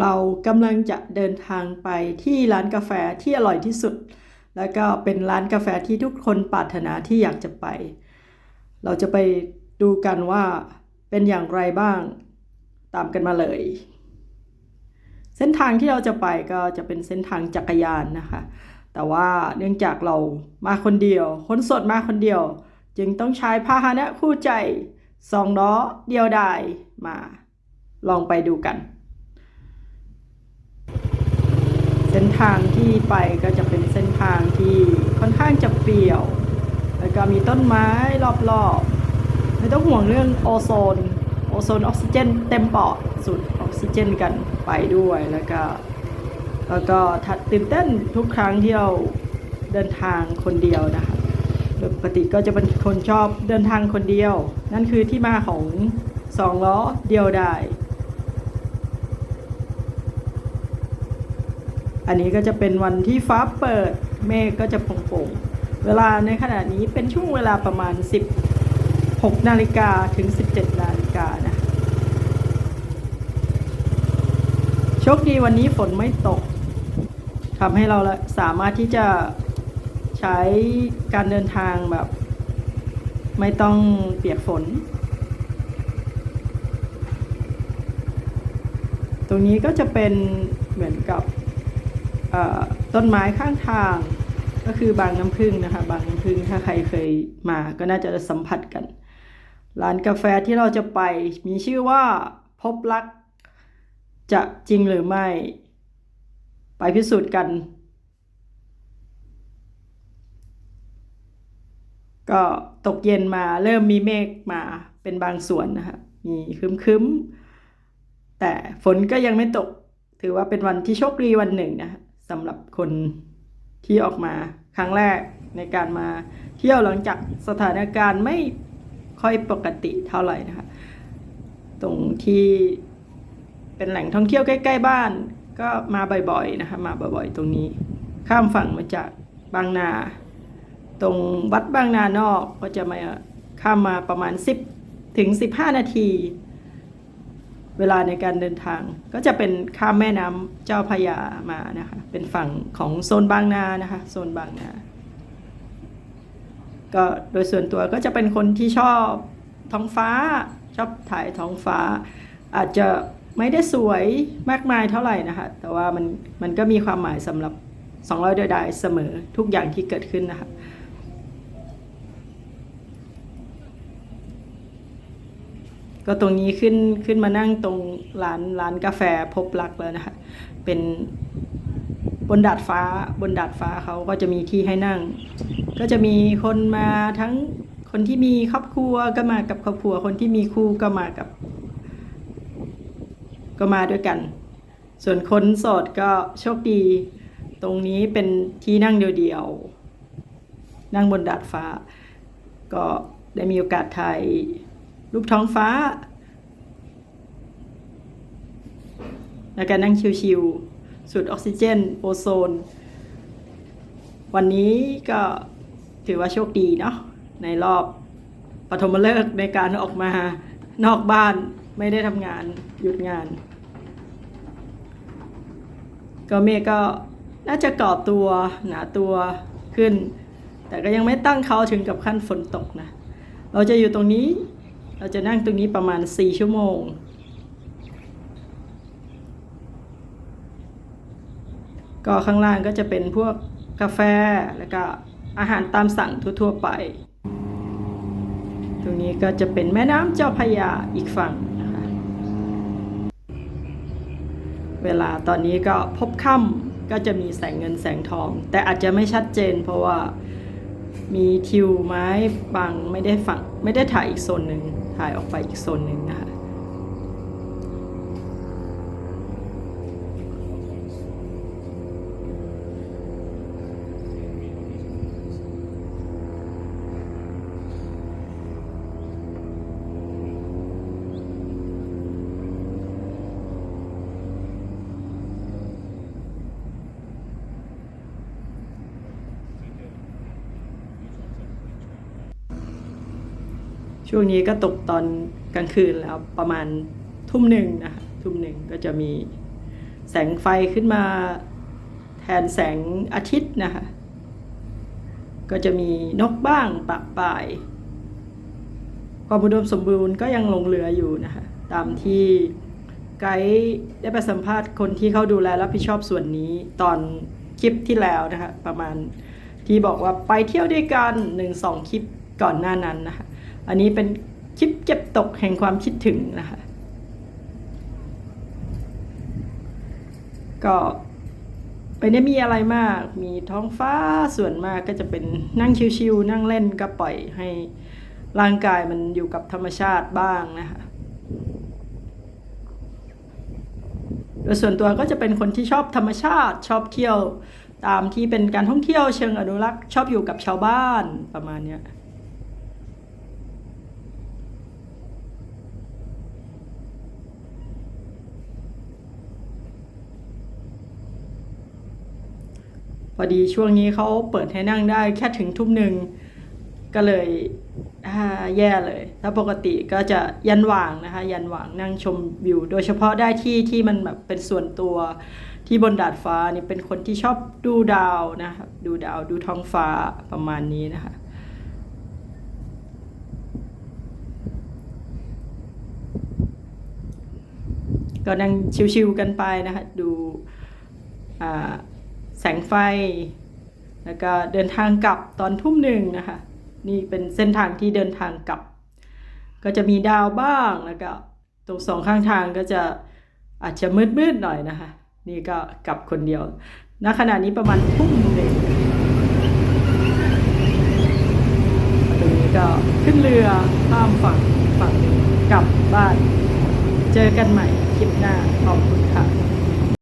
เรากำลังจะเดินทางไปที่ร้านกาแฟที่อร่อยที่สุด แล้วก็เป็นร้านกาแฟที่ทุกคนปรารถนาที่อยากจะไป เราจะไปดูกันว่าเป็นอย่างไรบ้างตามกันมาเลย เส้นทางที่เราจะไปก็จะเป็นเส้นทางจักรยานนะคะ แต่ว่าเนื่องจากเรามาคนเดียว คนสดมาคนเดียว จึงต้องใช้พาหนะคู่ใจสองล้อเดียวดายมา ลองไปดูกัน เส้นทางที่ไปก็จะเป็นเส้นทางที่ค่อนข้างจะเปี่ยว แล้วก็มีต้นไม้รอบๆ ไม่ต้องห่วงเรื่องโอโซน โอโซนออกซิเจนเต็มปอดสูดออกซิเจนกันไปด้วยแล้วก็แล้วก็ทัดตื่นเต้นทุกครั้งที่เราเดินทางคนเดียวนะคะโดยปกติก็จะเป็นคนชอบเดินทางคนเดียว นั่นคือที่มาของสองล้อเดียวได้ อันนี้ก็จะเป็นวันที่ฟ้าเปิดเมฆก็จะโปร่งๆ เวลาในขณะนี้เป็นช่วงเวลาประมาณ 16 นาฬิกาถึง 17 นาฬิกานะ โชคดีวันนี้ฝนไม่ตกทำให้เราสามารถที่จะใช้การเดินทางแบบ ไม่ต้องเปียกฝน ตรงนี้ก็จะเป็นเหมือนกับ ต้นไม้ข้างทางก็คือบางน้ำพึ่งนะคะ บางน้ำพึ่งถ้าใครเคยมาก็น่าจะสัมผัสกัน ร้านกาแฟที่เราจะไปมีชื่อว่าพบรัก จะจริงหรือไม่ ไปพิสูจน์กัน ก็ตกเย็นมาเริ่มมีเมฆมาเป็นบางส่วนนะคะ มีคึ้มๆ แต่ฝนก็ยังไม่ตก ถือว่าเป็นวันที่โชคดีวันหนึ่งนะคะ สำหรับคนที่ออกมาครั้งแรกในการมาเที่ยวหลังจากสถานการณ์ไม่ค่อยปกติเท่าไหร่นะคะ ตรงที่เป็นแหล่งท่องเที่ยวใกล้ๆบ้านก็มาบ่อยๆนะคะมาบ่อยๆ ตรงนี้ ข้ามฝั่งมาจากบางนา ตรงวัดบางนานอกก็จะมาข้ามมาประมาณ 10 ถึง 15 นาที เวลาในการเดินทาง ก็จะเป็นข้ามแม่น้ำเจ้าพยามานะคะ เป็นฝั่งของโซนบางนานะคะ โซนบางนาก็โดยส่วนตัวก็จะเป็นคนที่ชอบท้องฟ้า ชอบถ่ายท้องฟ้า อาจจะไม่ได้สวยมากมายเท่าไหร่นะคะ แต่ว่ามันมันก็มีความหมายสำหรับ 200เดือดายเสมอทุกอย่างที่เกิดขึ้นนะคะ ก็ตรงนี้ขึ้นขึ้นมานั่งตรงร้านร้านกาแฟพบรักแล้วนะคะ เป็นบนดาดฟ้าบนดาดฟ้าเขาก็จะมีที่ให้นั่ง ก็จะมีคนมาทั้งคนที่มีครอบครัวก็มากับครอบครัว คนที่มีคู่ก็มากับ ก็มาด้วยกัน ส่วนคนโสดก็โชคดี ตรงนี้เป็นที่นั่งเดียวๆนั่งบนดาดฟ้า ก็ได้มีโอกาสถ่าย รูปท้องฟ้า แล้วก็นั่งชิวๆสูดออกซิเจน โอโซน วันนี้ก็ถือว่าโชคดีเนาะในรอบปฐมฤกษ์ในการออกมานอกบ้านไม่ได้ทำงานหยุดงาน ก็เมฆก็น่าจะก่อตัวหนาตัวขึ้น แต่ก็ยังไม่ตั้งเขาถึงกับขั้นฝนตกนะ เราจะอยู่ตรงนี้ เราจะนั่งตรงนี้ประมาณ 4 ชั่วโมง ก็ข้างล่างก็จะเป็นพวกกาแฟแล้วก็อาหารตามสั่งทั่วๆไป ตรงนี้ก็จะเป็นแม่น้ำเจ้าพยาอีกฝั่งนะคะ เวลาตอนนี้ก็พบค่ำก็จะมีแสงเงินแสงทอง แต่อาจจะไม่ชัดเจนเพราะว่ามีทิวไม้บังไม่ได้ฝั่งไม่ได้ถ่ายอีกโซนหนึ่ง ถ่ายออกไปอีกโซนหนึ่งนะคะ ช่วงนี้ก็ตกตอนกลางคืนแล้วประมาณทุ่มหนึ่งนะคะทุ่มหนึ่งก็จะมีแสงไฟขึ้นมาแทนแสงอาทิตย์นะคะ ก็จะมีนกบ้างปะปาย ความอุดมสมบูรณ์ก็ยังลงเหลืออยู่นะคะ ตามที่ไกด์ได้ไปสัมภาษณ์คนที่เขาดูแลรับผิดชอบส่วนนี้ตอนคลิปที่แล้วนะคะ ประมาณที่บอกว่าไปเที่ยวด้วยกันหนึ่งสองคลิปก่อนหน้านั้นนะคะ อันนี้เป็นคลิปเก็บตกแห่งความคิดถึงนะคะ ก็ไม่ได้มีอะไรมาก มีท้องฟ้าส่วนมากก็จะเป็นนั่งชิวๆนั่งเล่นก็ปล่อยให้ร่างกายมันอยู่กับธรรมชาติบ้างนะคะโดยส่วนตัวก็จะเป็นคนที่ชอบธรรมชาติชอบเที่ยวตามที่เป็นการท่องเที่ยวเชิงอนุรักษ์ ชอบอยู่กับชาวบ้านประมาณเนี้ย พอดีช่วงนี้เขาเปิดให้นั่งได้แค่ถึงทุ่มหนึ่งก็เลยแย่เลย ถ้าปกติก็จะยันหว่างนะคะ ยันหว่างนั่งชมวิว โดยเฉพาะได้ที่ที่มันแบบเป็นส่วนตัวที่บนดาดฟ้านี่เป็นคนที่ชอบดูดาวนะครับดูดาวดูท้องฟ้าประมาณนี้นะคะก็นั่งชิวๆกันไปนะคะดูอ่า แสงไฟ แล้วก็เดินทางกลับตอนทุ่มหนึ่งนะคะ นี่เป็นเส้นทางที่เดินทางกลับ ก็จะมีดาวบ้างแล้วก็ตรงสองข้างทางก็จะอาจจะมืดๆหน่อยนะคะ นี่ก็กลับคนเดียวณขณะนี้ประมาณทุ่มหนึ่งตรงนี้ก็ขึ้นเรือข้ามฝั่งฝั่งหนึ่งกลับบ้าน เจอกันใหม่คลิปหน้าขอบคุณค่ะ